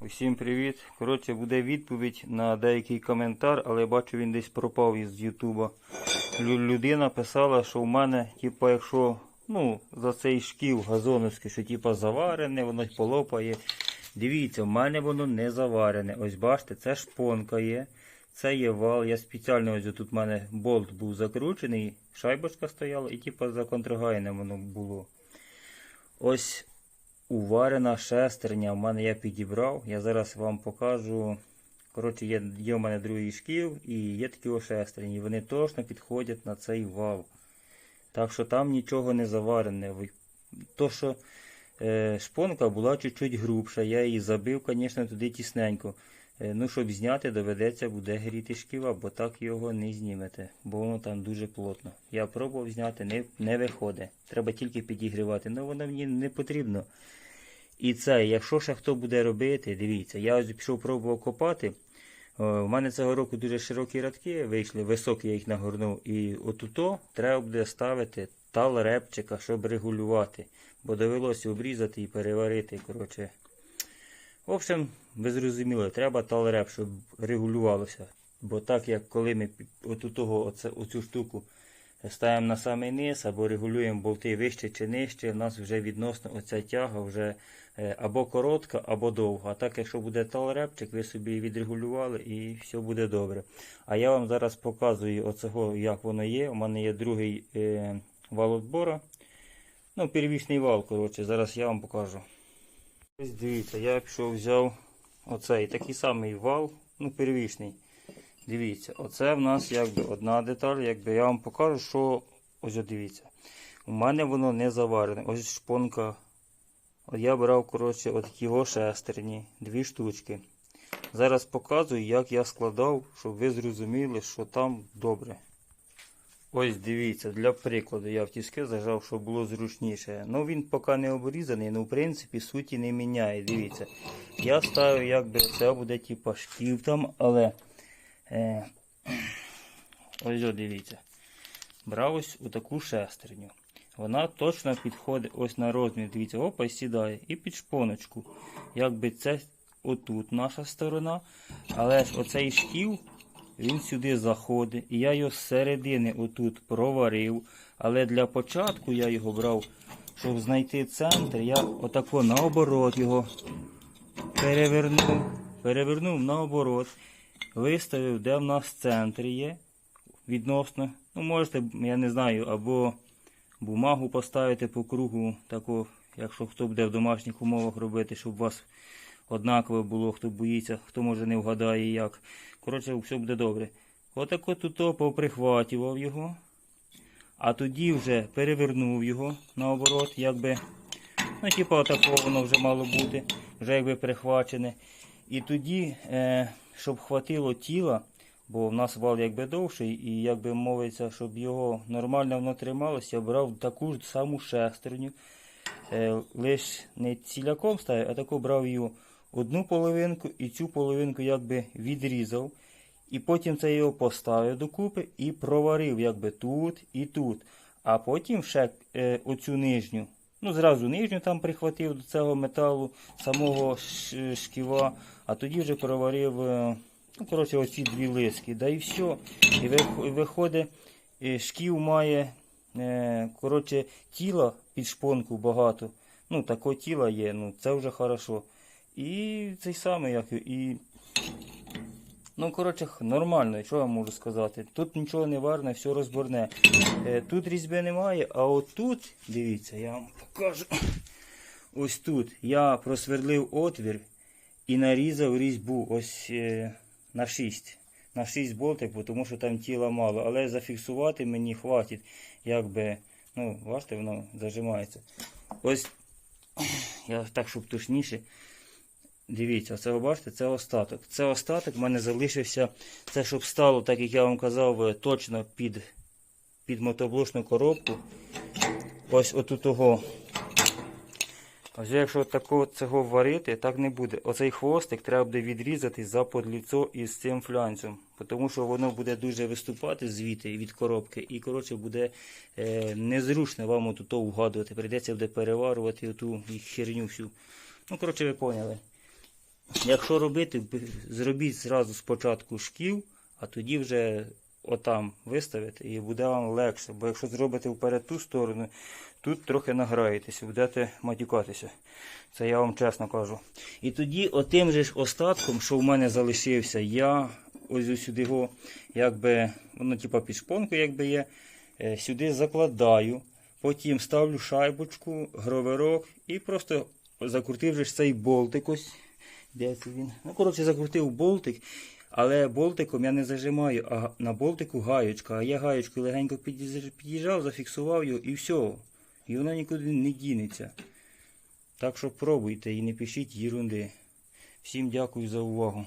Усім привіт. Коротше, буде відповідь на деякий коментар, але я бачу він десь пропав із Ютуба. Людина писала, що в мене, типа, якщо ну, за цей шкіл газоновський, що типа заварене, воно полопає. Дивіться, в мене воно не заварене. Ось бачите, це шпонка є. Це є вал. Я спеціально ось тут в мене болт був закручений, шайбочка стояла і типа за контрагайнем воно було. Ось уварена шестерня. В мене я підібрав. Я зараз вам покажу. Коротше, є, є в мене другий шкіл і є такі ошестерні. Вони точно підходять на цей вал. Так що там нічого не заварене. То, що е, шпонка була чуть-чуть грубша, я її забив, звісно, туди тісненько. Е, ну, щоб зняти, доведеться буде гріти шківа, бо так його не знімете, бо воно там дуже плотно. Я пробував зняти, не, не виходить. Треба тільки підігрівати. Ну воно мені не потрібно. І це, якщо ще хто буде робити, дивіться, я ось пішов пробував копати. У мене цього року дуже широкі радки вийшли, високі я їх нагорнув. І отуто треба буде ставити тал репчика, щоб регулювати. Бо довелося обрізати і переварити. Коротше. В общем, ви зрозуміли, треба талреп, щоб регулювалося. Бо так як коли ми оту того, оце, оцю штуку ставимо на самий низ або регулюємо болти вище чи нижче, у нас вже відносно оця тяга вже е, або коротка, або довга. А так, якщо буде талрепчик, ви собі відрегулювали і все буде добре. А я вам зараз показую оцього, як воно є. У мене є другий е, вал отбора. Ну, первічний вал, коротше, зараз я вам покажу. Ось дивіться, я пішов взяв оцей такий самий вал, ну, первічний. Дивіться, оце в нас якби одна деталь, якби я вам покажу, що ось дивіться. У мене воно не заварене. Ось шпонка. От я брав, коротше, от його шестерні, дві штучки. Зараз показую, як я складав, щоб ви зрозуміли, що там добре. Ось дивіться, для прикладу я в тіски зажав, щоб було зручніше. Ну він поки не обрізаний, ну в принципі суті не міняє. Дивіться. Я ставив, якби це буде типа шків там, але е, ось о, дивіться. Брав ось таку шестерню. Вона точно підходить ось на розмір. Дивіться, опа, і сідає. І під шпоночку. Якби це отут наша сторона. Але ж оцей шків, він сюди заходить. І я його з середини отут проварив. Але для початку я його брав, щоб знайти центр, я отако наоборот його перевернув. Перевернув наоборот. Виставив, де в нас центр є. Відносно. Ну, можете, я не знаю, або бумагу поставити по кругу, таку, якщо хто буде в домашніх умовах робити, щоб вас однаково було, хто боїться, хто може не вгадає як. Коротше, все буде добре. Отако тут поприхватував його, а тоді вже перевернув його наоборот, якби. Ну, типу, воно вже мало бути, вже якби прихвачене. І тоді, е, щоб хватило тіла, бо в нас вал якби довший, і якби мовиться, щоб його нормально воно трималося, я брав таку ж саму шестерню. Е, лиш не ціляком ставив, а таку брав її одну половинку і цю половинку якби відрізав. І потім це його поставив докупи і проварив якби тут і тут. А потім ще е, оцю нижню. Ну, зразу нижню там прихватив до цього металу, самого шківа, а тоді вже проварив, е, ну, коротше, оці дві лиски. Да і все. І виходить, е, шків має е, коротше, тіла під шпонку багато. Ну, такого тіла є, ну це вже хорошо. І цей самий, як і. Ну, коротше, нормально, що я можу сказати. Тут нічого не варне, все розборне. Е, тут різьби немає, а от тут, дивіться, я вам покажу. Ось тут я просверлив отвір і нарізав різьбу ось е, на 6. На 6 болтик, тому що там тіла мало. Але зафіксувати мені хватить. Якби, ну, бачите, воно зажимається. Ось я так, щоб точніше. Дивіться, це ви бачите, це остаток. Це остаток в мене залишився. Це щоб стало, так як я вам казав, е, точно під, під мотоблочну коробку. Ось отут того. Ось якщо такого цього варити, так не буде. Оцей хвостик треба буде відрізати за подліцо із цим флянцем. Тому що воно буде дуже виступати звідти від коробки. І коротше буде е, незручно вам отут вгадувати. Прийдеться буде переварувати оту херню всю. Ну, коротше, ви поняли. Якщо робити, зробіть зразу спочатку шкіл, а тоді вже отам виставите і буде вам легше. Бо якщо зробите вперед ту сторону, тут трохи награєтеся, будете матюкатися. Це я вам чесно кажу. І тоді отим же ж остатком, що в мене залишився, я ось сюди його, якби, воно типа під шпонку, якби є, е, сюди закладаю, потім ставлю шайбочку, гроверок і просто закрутив же цей болтик ось. Де це він? Ну, коротше, закрутив болтик, але болтиком я не зажимаю, а на болтику гаєчка. А я гаєчкою легенько під'їжджав, зафіксував його і все. І вона нікуди не дінеться. Так що пробуйте і не пишіть ерунди. Всім дякую за увагу.